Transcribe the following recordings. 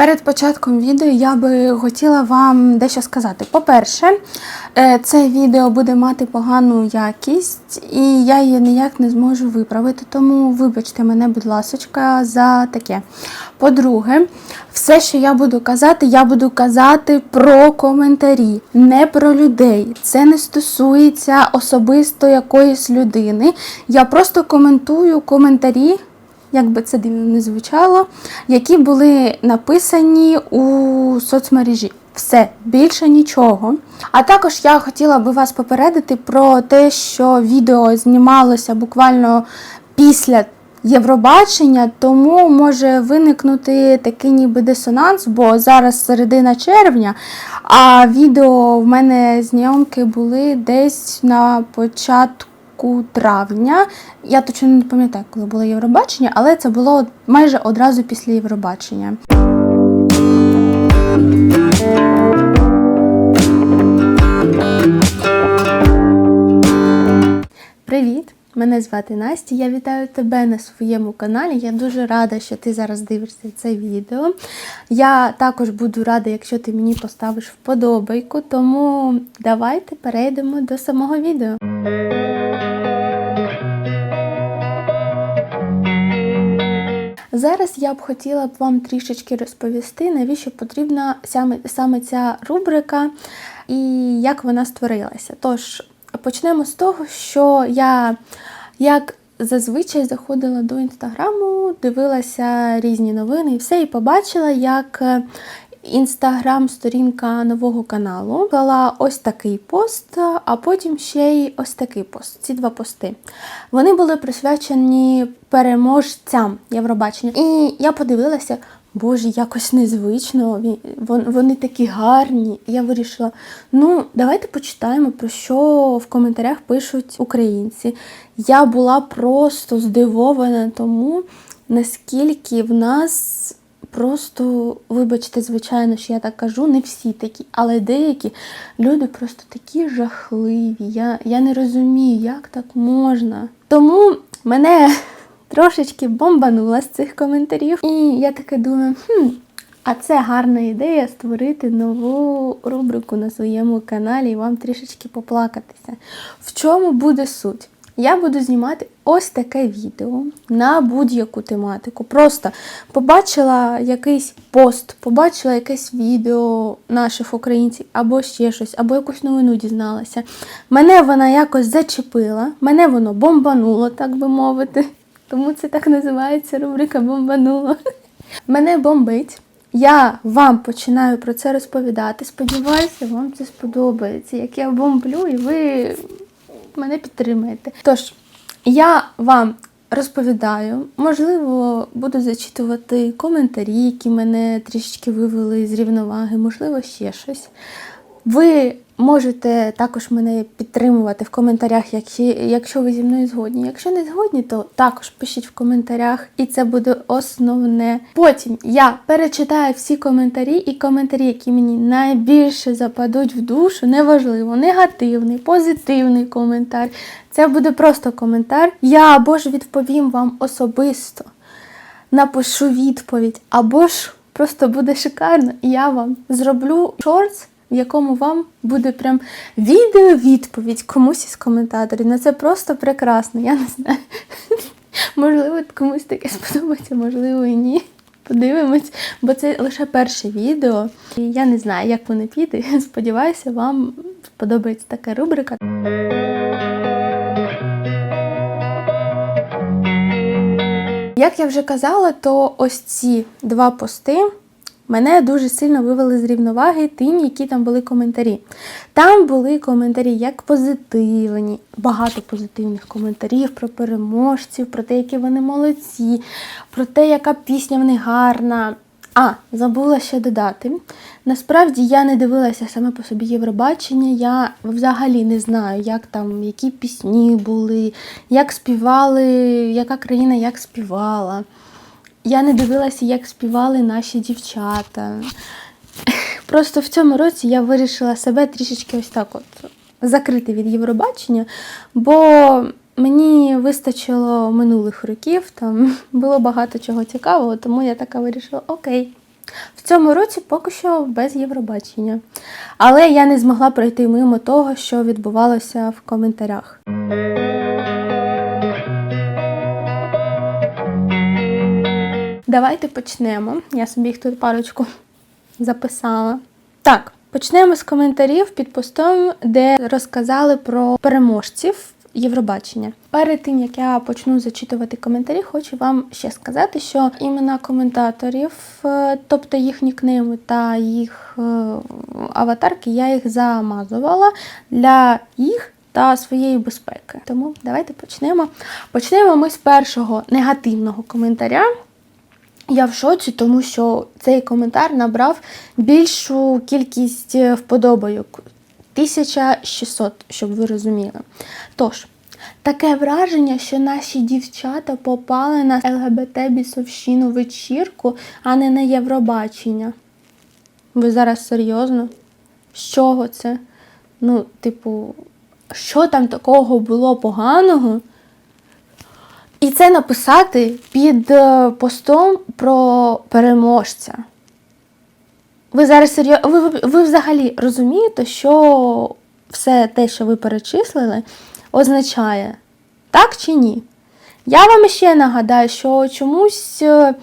Перед початком відео я би хотіла вам дещо сказати. По-перше, е, це відео буде мати погану якість, і я її ніяк не зможу виправити, тому вибачте мене, будь ласочка, за таке. По-друге, все, що я буду казати, я буду казати про коментарі, не про людей. Це не стосується особисто якоїсь людини. Я просто коментую коментарі як би це дивно не звучало, які були написані у соцмережі. Все, більше нічого. А також я хотіла би вас попередити про те, що відео знімалося буквально після Євробачення, тому може виникнути такий ніби дисонанс, бо зараз середина червня, а відео в мене зйомки були десь на початку травня. Я точно не пам'ятаю, коли було Євробачення, але це було майже одразу після Євробачення. Привіт! Мене звати Настя. Я вітаю тебе на своєму каналі. Я дуже рада, що ти зараз дивишся це відео. Я також буду рада, якщо ти мені поставиш вподобайку, тому давайте перейдемо до самого відео. Зараз я б хотіла б вам трішечки розповісти, навіщо потрібна саме, ця рубрика і як вона створилася. Тож, почнемо з того, що я як зазвичай заходила до інстаграму, дивилася різні новини і все, і побачила, як інстаграм-сторінка нового каналу дала ось такий пост, а потім ще й ось такий пост. Ці два пости. Вони були присвячені переможцям Євробачення. І я подивилася, боже, якось незвично. Вони такі гарні. Я вирішила: ну, давайте почитаємо, про що в коментарях пишуть українці. Я була просто здивована тому, наскільки в нас. Просто, вибачте, звичайно, що я так кажу, не всі такі, але деякі люди просто такі жахливі. Я, я не розумію, як так можна. Тому мене трошечки бомбануло з цих коментарів. І я таке думаю, хм, а це гарна ідея створити нову рубрику на своєму каналі і вам трішечки поплакатися. В чому буде суть? Я буду знімати ось таке відео на будь-яку тематику. Просто побачила якийсь пост, побачила якесь відео наших українців, або ще щось, або якусь новину дізналася. Мене вона якось зачепила, мене воно бомбануло, так би мовити. Тому це так називається рубрика Бомбануло. Мене бомбить. Я вам починаю про це розповідати. Сподіваюся, вам це сподобається. Як я бомблю, і ви мене підтримаєте. Тож, я вам розповідаю, можливо, буду зачитувати коментарі, які мене трішечки вивели з рівноваги, можливо, ще щось. Ви можете також мене підтримувати в коментарях, якщо, ви зі мною згодні. Якщо не згодні, то також пишіть в коментарях, і це буде основне. Потім я перечитаю всі коментарі, і коментарі, які мені найбільше западуть в душу, неважливо, негативний, позитивний коментар. Це буде просто коментар. Я або ж відповім вам особисто, напишу відповідь, або ж просто буде шикарно, і я вам зроблю шортс в якому вам буде прям відео-відповідь комусь із коментаторів. Ну це просто прекрасно, я не знаю. Можливо, комусь таке сподобається, можливо, і ні. Подивимось, бо це лише перше відео. І я не знаю, як воно піде. Сподіваюся, вам сподобається така рубрика. Як я вже казала, то ось ці два пости мене дуже сильно вивели з рівноваги тим, які там були коментарі. Там були коментарі як позитивні, багато позитивних коментарів про переможців, про те, які вони молодці, про те, яка пісня в них гарна. А, забула ще додати. Насправді я не дивилася саме по собі Євробачення. Я взагалі не знаю, як там, які пісні були, як співали, яка країна як співала. Я не дивилася, як співали наші дівчата. Просто в цьому році я вирішила себе трішечки ось так от закрити від Євробачення, бо мені вистачило минулих років, там було багато чого цікавого, тому я така вирішила: окей, В цьому році поки що без Євробачення. Але я не змогла пройти мимо того, що відбувалося в коментарях. Давайте почнемо. Я собі їх тут парочку записала. Так, почнемо з коментарів під постом, де розказали про переможців Євробачення. Перед тим як я почну зачитувати коментарі, хочу вам ще сказати, що імена коментаторів, е, тобто їх нікнейми та їх е, аватарки, я їх замазувала для їх та своєї безпеки. Тому давайте почнемо. Почнемо ми з першого негативного коментаря. Я в шоці, тому що цей коментар набрав більшу кількість е, вподобайок 1600, щоб ви розуміли. Тож, таке враження, що наші дівчата попали на ЛГБТ-бісовщину вечірку, а не на Євробачення. Ви зараз серйозно? З чого це? Ну, типу, що там такого було поганого? Це написати під е, постом про переможця. Ви зараз серйозно. Ви, ви, ви взагалі розумієте, що все те, що ви перечислили, означає так чи ні? Я вам ще нагадаю, що чомусь е,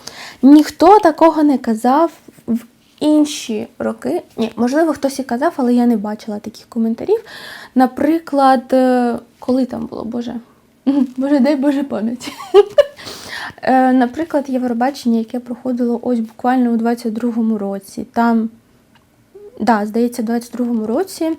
ніхто такого не казав в інші роки. Ні, можливо, хтось і казав, але я не бачила таких коментарів. Наприклад, е, коли там було, Боже. Боже, дай Боже пам'ять. Е, Наприклад, Євробачення, яке проходило ось буквально у 22-му році. Там, да, здається, у 22-му році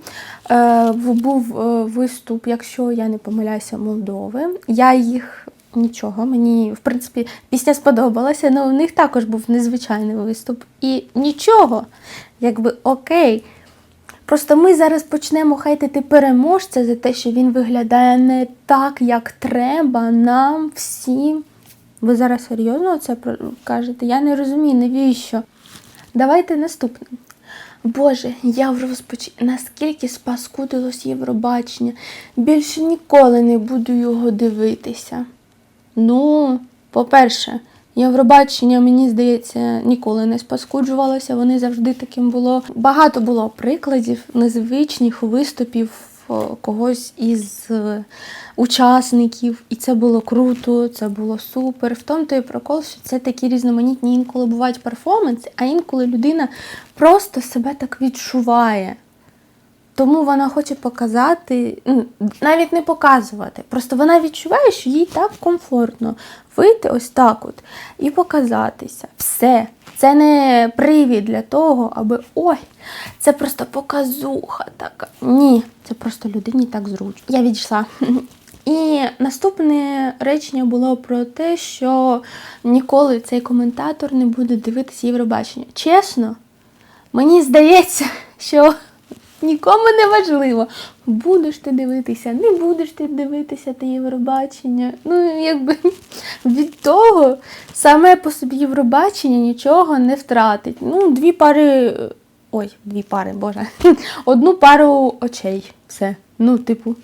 е, був е, виступ, якщо я не помиляюся, Молдови. Я їх нічого, мені, в принципі, пісня сподобалася, але у них також був незвичайний виступ. І нічого, якби окей. Просто ми зараз почнемо хейтити переможця за те, що він виглядає не так, як треба нам всім. Ви зараз серйозно це кажете? Я не розумію, навіщо? Давайте наступне. Боже, я в розпачі. Наскільки спаскудилось Євробачення. Більше ніколи не буду його дивитися. Ну, по-перше, Євробачення, мені здається, ніколи не спаскуджувалося. Вони завжди таким було. Багато було прикладів незвичних виступів когось із е, учасників, і це було круто, це було супер. В тому то і прикол, що це такі різноманітні інколи бувають перформанси, а інколи людина просто себе так відчуває. Тому вона хоче показати, ну, навіть не показувати. Просто вона відчуває, що їй так комфортно вийти ось так от і показатися. Все. Це не привід для того, аби ой, це просто показуха така. Ні, це просто людині так зручно. Я відійшла. І наступне речення було про те, що ніколи цей коментатор не буде дивитися Євробачення. Чесно, мені здається, що нікому не важливо, будеш ти дивитися, не будеш ти дивитися те Євробачення. Ну, якби від того саме по собі Євробачення нічого не втратить. Ну, дві пари. Ой, дві пари, боже. Одну пару очей. Все. Ну, типу,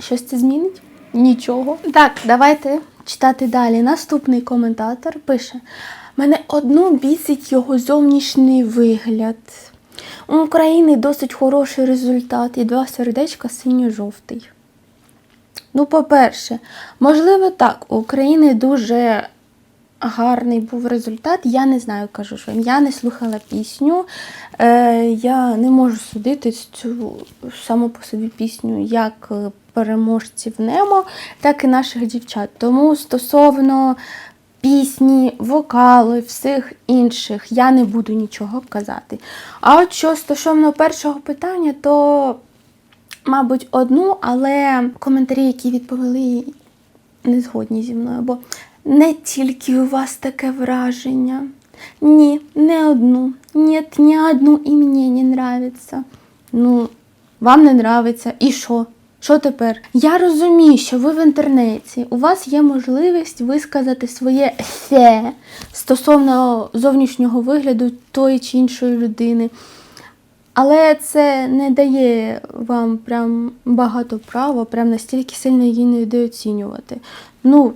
щось це змінить? Нічого. Так, давайте читати далі. Наступний коментатор пише: мене одну бісить його зовнішній вигляд. У України досить хороший результат і два сердечка синьо-жовтий. Ну, по-перше, можливо, так, у України дуже гарний був результат. Я не знаю, кажу, що я не слухала пісню. Е, я не можу судити цю саму по собі пісню як переможців Немо, так і наших дівчат. Тому стосовно пісні, вокали, всіх інших я не буду нічого казати. А от що стосовно першого питання, то, мабуть, одну, але коментарі, які відповіли, не згодні зі мною, бо не тільки у вас таке враження. Ні, не одну. Нет, ні одну і мені не нравится. Ну, вам не нравиться. І що? Що тепер? Я розумію, що ви в інтернеті, у вас є можливість висказати своє фе стосовно зовнішнього вигляду тої чи іншої людини. Але це не дає вам прям багато права, прям настільки сильно її недооцінювати. Ну,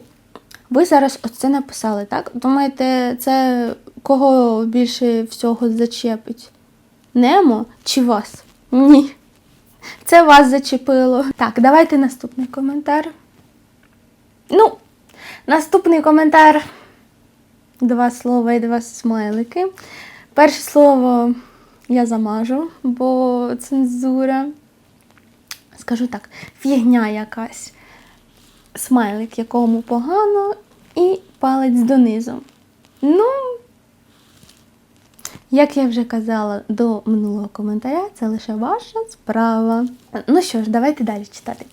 ви зараз оце написали, так? Думаєте, це кого більше всього зачепить? Немо чи вас? Ні. Це вас зачепило. Так, давайте наступний коментар. Ну, наступний коментар. Два слова і два смайлики. Перше слово я замажу, бо цензура. Скажу так, фігня якась. Смайлик, якому погано, і палець донизу. Ну, як я вже казала до минулого коментаря, це лише ваша справа. Ну що ж, давайте далі читати.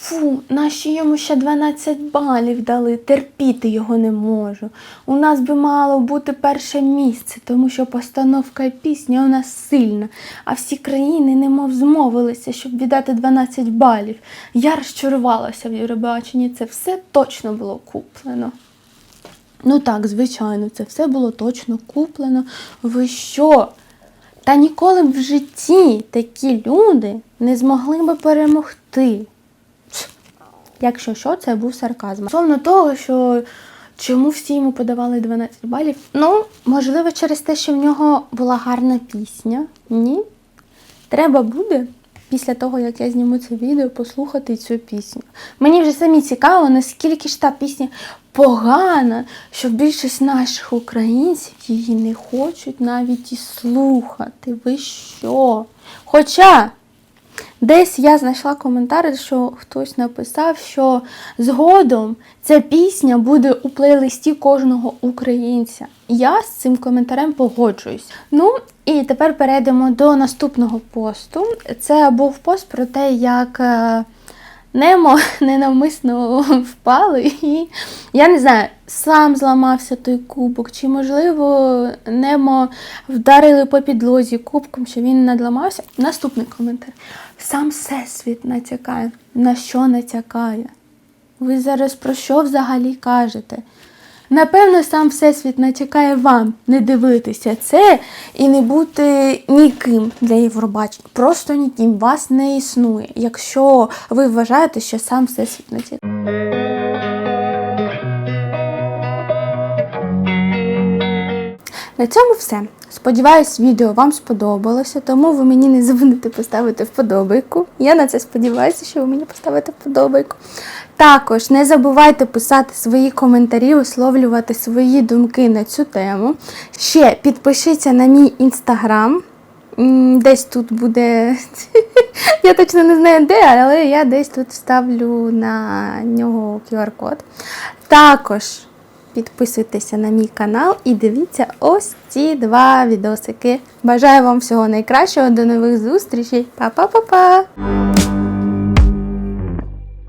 Фу, наші йому ще 12 балів дали, терпіти його не можу. У нас би мало бути перше місце, тому що постановка пісні у нас сильна, а всі країни немов змовилися, щоб віддати 12 балів. Я розчарувалася в Євробаченні, це все точно було куплено. Ну так, звичайно, це все було точно куплено. Ви що? Та ніколи б в житті такі люди не змогли би перемогти. Якщо що, це був сарказм. Стосовно того, що чому всі йому подавали 12 балів, ну, можливо, через те, що в нього була гарна пісня. Ні. Треба буде після того, як я зніму це відео, послухати цю пісню. Мені вже самі цікаво, наскільки ж та пісня погана, що більшість наших українців її не хочуть навіть і слухати. Ви що? Хоча. Десь я знайшла коментар, що хтось написав, що згодом ця пісня буде у плейлисті кожного українця. Я з цим коментарем погоджуюсь. Ну і тепер перейдемо до наступного посту. Це був пост про те, як е, Немо ненавмисно впали, і я не знаю, сам зламався той кубок, чи можливо Немо вдарили по підлозі кубком, що він надламався. Наступний коментар. Сам всесвіт натякає. На що натякає? Ви зараз про що взагалі кажете? Напевно, сам Всесвіт натякає вам не дивитися це і не бути ніким для Євробачення. Просто ніким. Вас не існує, якщо ви вважаєте, що сам Всесвіт натякає. На цьому все. Сподіваюсь, відео вам сподобалося, тому ви мені не забудете поставити вподобайку. Я на це сподіваюся, що ви мені поставите вподобайку. Також не забувайте писати свої коментарі, висловлювати свої думки на цю тему. Ще підпишіться на мій інстаграм. Десь тут буде. Я точно не знаю де, але я десь тут ставлю на нього QR-код. Також підписуйтеся на мій канал і дивіться ось ці два відосики. Бажаю вам всього найкращого, до нових зустрічей. Па-па-па-па!